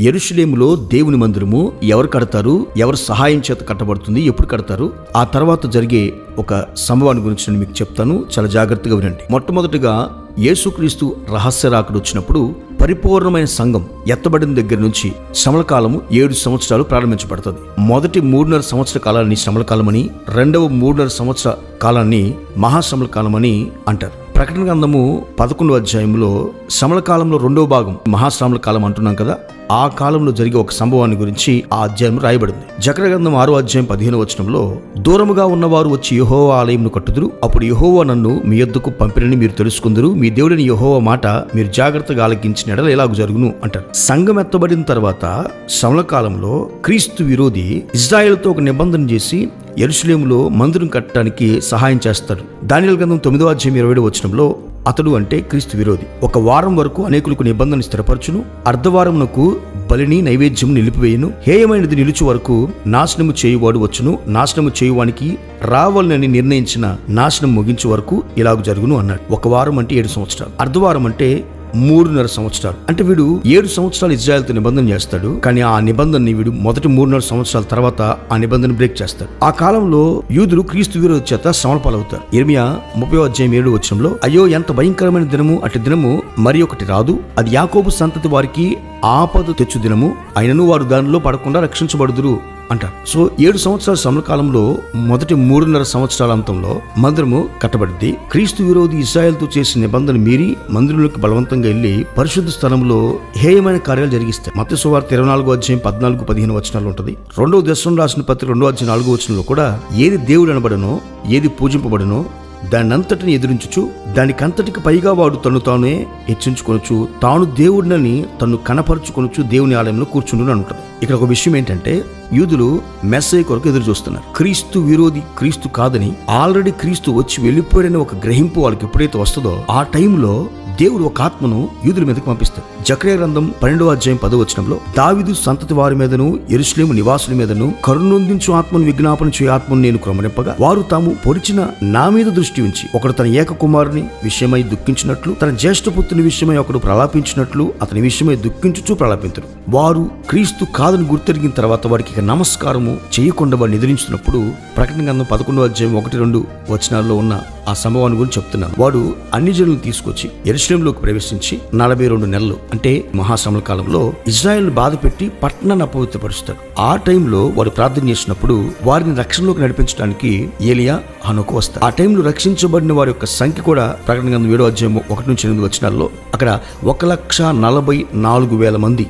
ఎరుషులేములో దేవుని మందిరము ఎవరు కడతారు? ఎవరు సహాయం చేత కట్టబడుతుంది? ఎప్పుడు కడతారు? ఆ తర్వాత జరిగే ఒక సంభవాన్ని గురించి నేను మీకు చెప్తాను. చాలా జాగ్రత్తగా వినండి. మొట్టమొదటిగా యేసుక్రీస్తు రహస్య రాకడు వచ్చినప్పుడు పరిపూర్ణమైన సంఘం ఎత్తబడిన దగ్గర నుంచి శ్రమల కాలము ఏడు సంవత్సరాలు ప్రారంభించబడుతుంది. మొదటి మూడున్నర సంవత్సర కాలాన్ని శ్రమల కాలమని రెండవ మూడున్నర సంవత్సర కాలాన్ని మహాశ్రమల కాలమని అంటారు. ప్రకటన గ్రంథము పదకొండో అధ్యాయంలో శ్రమల కాలంలో రెండవ భాగం మహాశ్రమల కాలం అంటున్నాం కదా ఆ కాలంలో జరిగే ఒక సంభవాన్ని గురించి ఆ అధ్యాయం రాయబడింది. జకర గ్రంథం ఆరో అధ్యాయం పదిహేను వచనంలో దూరముగా ఉన్నవారు వచ్చి యహోవా ఆలయంను కట్టుదురు అప్పుడు యహోవా నన్ను మీ యొద్దకు పంపినని మీరు తెలుసుకుందరు మీ దేవుడిని యహోవా మాట మీరు జాగ్రత్తగా ఆలకించిన ఎడల ఎలాగ జరుగును అంటారు. సంఘం ఎత్తబడిన తర్వాత శ్రమల కాలంలో క్రీస్తు విరోధి ఇజ్రాయెల్తో ఒక నిబంధన చేసి ఎరుసలేములో మందిరం కట్టడానికి సహాయం చేస్తాడు దానిల గ్రంథం తొమ్మిదో అధ్యాయం ఇరవై వచనంలో అతడు అంటే క్రీస్తు విరోధి. ఒక వారం వరకు అనేకులకు నిబంధన స్థిరపరచును. అర్ధవారమునకు బలిని నైవేద్యం నిలిపివేయును. హేయమైనది నిలుచు వరకు నాశనము చేయువాడు వచ్చును. నాశనము చేయువానికి రావాలని నిర్ణయించిన నాశనం ముగించే వరకు ఇలాగ జరుగును అన్నాడు. ఒక వారం అంటే ఏడు సంవత్సరాలు. అర్ధవారం అంటే మూడున్నర సంవత్సరాలు. అంటే వీడు ఏడు సంవత్సరాలు ఇజ్రాయెల్తో నిబంధన చేస్తాడు కానీ ఆ నిబంధనని వీడు మొదటి మూడున్నర సంవత్సరాల తర్వాత ఆ నిబంధన బ్రేక్ చేస్తాడు. ఆ కాలంలో యూదులు క్రీస్తు వీరు చేత శ్రమల ఇర్మియా ముప్పై అధ్యాయం ఏడు వచ్చంలో అయ్యో ఎంత భయంకరమైన దినము అటు దినము మరి ఒకటి రాదు. అది యాకోబు సంతతి వారికి ఆపద తెచ్చు దినము అయినను వారు దానిలో పడకుండా రక్షించబడుదురు. అంటారు. సో ఏడు సంవత్సరాల సమకాలంలో మొదటి మూడున్నర సంవత్సరాల అంతంలో మందిరము కట్టబడింది. క్రీస్తు విరోధి ఇస్రాయల్తో చేసిన నిబంధన మీరి మందిరంలోకి బలవంతంగా వెళ్ళి పరిశుద్ధ స్థలంలో హేయమైన కార్యాలు జరిగిస్తాయి. మత సువార్త ఇరవై నాలుగో అధ్యాయం పద్నాలుగు పదిహేను వచనాలు ఉంటుంది. రెండవ దశం రాసిన పత్రిక రెండో అధ్యాయం నాలుగో వచనంలో కూడా ఏది దేవుడు అనబడనో ఏది పూజింపబడనో దానంతటిని ఎదిరించుచు దానికంతటికి పైగా వాడు తను తానే హెచ్చించుకొనొచ్చు తాను దేవుడినని తను కనపరుచుకొనొచ్చు దేవుని ఆలయంలో కూర్చుండు అంటుంది ఇక్కడ ఒక విషయం ఏంటంటే యూదులు మెస్సే కొరకు ఎదురు చూస్తున్నారు. క్రీస్తు విరోధి క్రీస్తు కాదని ఆల్రెడీ క్రీస్తు వచ్చి వెళ్ళిపోయాడని ఒక గ్రహింపు వాళ్ళకి ఎప్పుడైతే వస్తుందో ఆ టైంలో దేవుడు ఒక ఆత్మను యూదుల మీదకి పంపిస్తాడు. జక్రియ గ్రంథం పన్నెండవ అధ్యాయం పదో వచనంలో దావిదు సంతతి వారి మీదను ఎరుసలేము నివాసుల మీదను కరుణొందించు ఆత్మను విజ్ఞాపన చేయ ఆత్మను నేను క్రమనింపగా వారు తాము పొడిచిన నా మీద దృష్టి ఉంచి ఒకడు తన ఏక కుమారుని విషయమై దుఃఖించినట్లు తన జ్యేష్ఠపుత్రుని విషయమై ఒకడు ప్రలాపించినట్లు అతని విషయమై దుఃఖించుచూ ప్రలాపించరు వారు క్రీస్తు కాదని గుర్తెరిగిన తర్వాత వారికి ఇక నమస్కారము చేయకుండా వాడు నిద్రించినప్పుడు ప్రకటన గంధం పదకొండో అధ్యాయం ఒకటి రెండు వచనాల్లో ఉన్న ఆ సంభవాన్ని గురించి చెప్తున్నాను. వాడు అన్ని జనులను తీసుకొచ్చి ఎరుశ్రంలోకి ప్రవేశించి నలభై రెండు నెలలు అంటే మహాశ్రమల కాలంలో ఇజ్రాయెల్ బాధ పెట్టి పట్టణాన్ని అపవిత్రపరుస్తాడు. ఆ టైంలో వారు ప్రార్థన చేసినప్పుడు వారిని రక్షణలోకి నడిపించడానికి ఏలియా హనుకు వస్తారు ఆ టైంలో రక్షించబడిన వారి యొక్క సంఖ్య కూడా ప్రకటన గంధం ఏడో అధ్యాయం ఒకటి నుంచి ఎనిమిది వచనాల్లో అక్కడ ఒక లక్ష నలభై నాలుగు వేల మంది